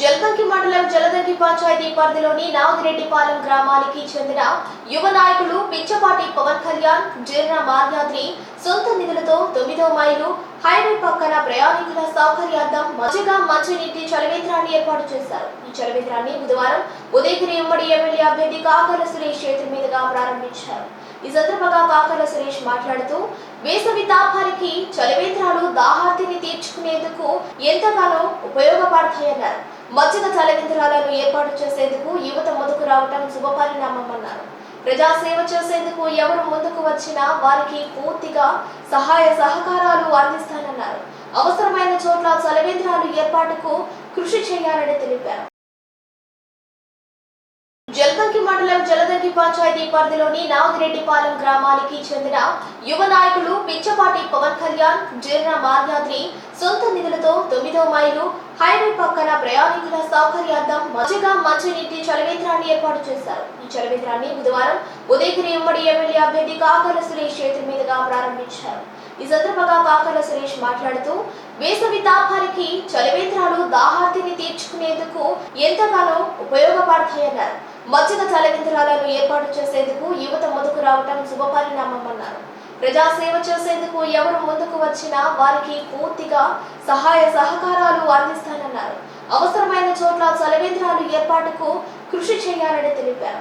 జల్దంకి మండలం జలదంకి పంచాయతీ పరిధిలోని నాగిరెడ్డిపాలెం గ్రామానికి చెందిన యువ నాయకులు పిచ్చపాటి పవన్ కళ్యాణ్ జీర్ణ మార్యాద్రి సొంత నిధులతో తొమ్మిదో మైలు హైవే పక్కన ప్రయాణికుల సౌకర్యార్థం మంచిగా మంచినీటి చలవేంద్రాన్ని ఏర్పాటు చేశారు. ఈ చలవేంద్రాన్ని బుధవారం ఉదయగిరి ఉమ్మడి ఎమ్మెల్యే అభ్యర్థి కాకల సురేష్ చేతుల మీదుగా ప్రారంభించారు. ఈ సందర్భంగా కాకల సురేష్ మాట్లాడుతూ వేసవి తాపానికి చలివేంద్రాలు దాహార్తిని తీర్చుకునేందుకు ఎంతగానో ఉపయోగపడతాయన్నారు. మజ్జిగ చలివేంద్రాలను ఏర్పాటు చేసేందుకు యువత ముందుకు రావటం శుభపరిణామమన్నారు. ప్రజాసేవ చేసేందుకు ఎవరు ముందుకు వచ్చినా వారికి పూర్తిగా సహాయ సహకారాలు అందిస్తానన్నారు. అవసరమైన చోట్ల చలవేంద్రాలు ఏర్పాటుకు కృషి చేయాలని తెలిపారు. జలదంకి మండలం జలదంకి పంచాయతీ పరిధిలోని నాగిరెడ్డిపాలెం గ్రామానికి చెందిన యువ నాయకులు పిచ్చపాటి పవన్ కళ్యాణ్ జీర్ణ మార్యాద్రి సొంత నిధులతో తొమ్మిదో మైలు హైవే పక్కన ప్రయాణికుల సౌకర్యార్థం మంచిగా మంచినీటి చలవేంద్రాన్ని ఏర్పాటు చేశారు. ఈ చలవేంద్రాన్ని బుధవారం ఉదయగిరి ఉమ్మడి ఎమ్మెల్యే అభ్యర్థి కాకల సురేష్ చేతుల మీదుగా ప్రారంభించారు. ఈ సందర్భంగా కాకల సురేష్ మాట్లాడుతూ వేసవి తాపానికి చలివేంద్రాలు దాహార్తిని తీర్చుకునేందుకు ఎంతగానో ఉపయోగపడతాయన్నారు. మజ్జిగ చలివేంద్రాలను ఏర్పాటు చేసేందుకు యువత ముందుకు రావటం శుభపరిణామమన్నారు ప్రజాసేవ చేసేందుకు ఎవరు ముందుకు వచ్చినా వారికి పూర్తిగా సహాయ సహకారాలు అందిస్తానన్నారు అవసరమైన చోట్ల చలవేంద్రాలు ఏర్పాటుకు కృషి చేయాలని తెలిపారు.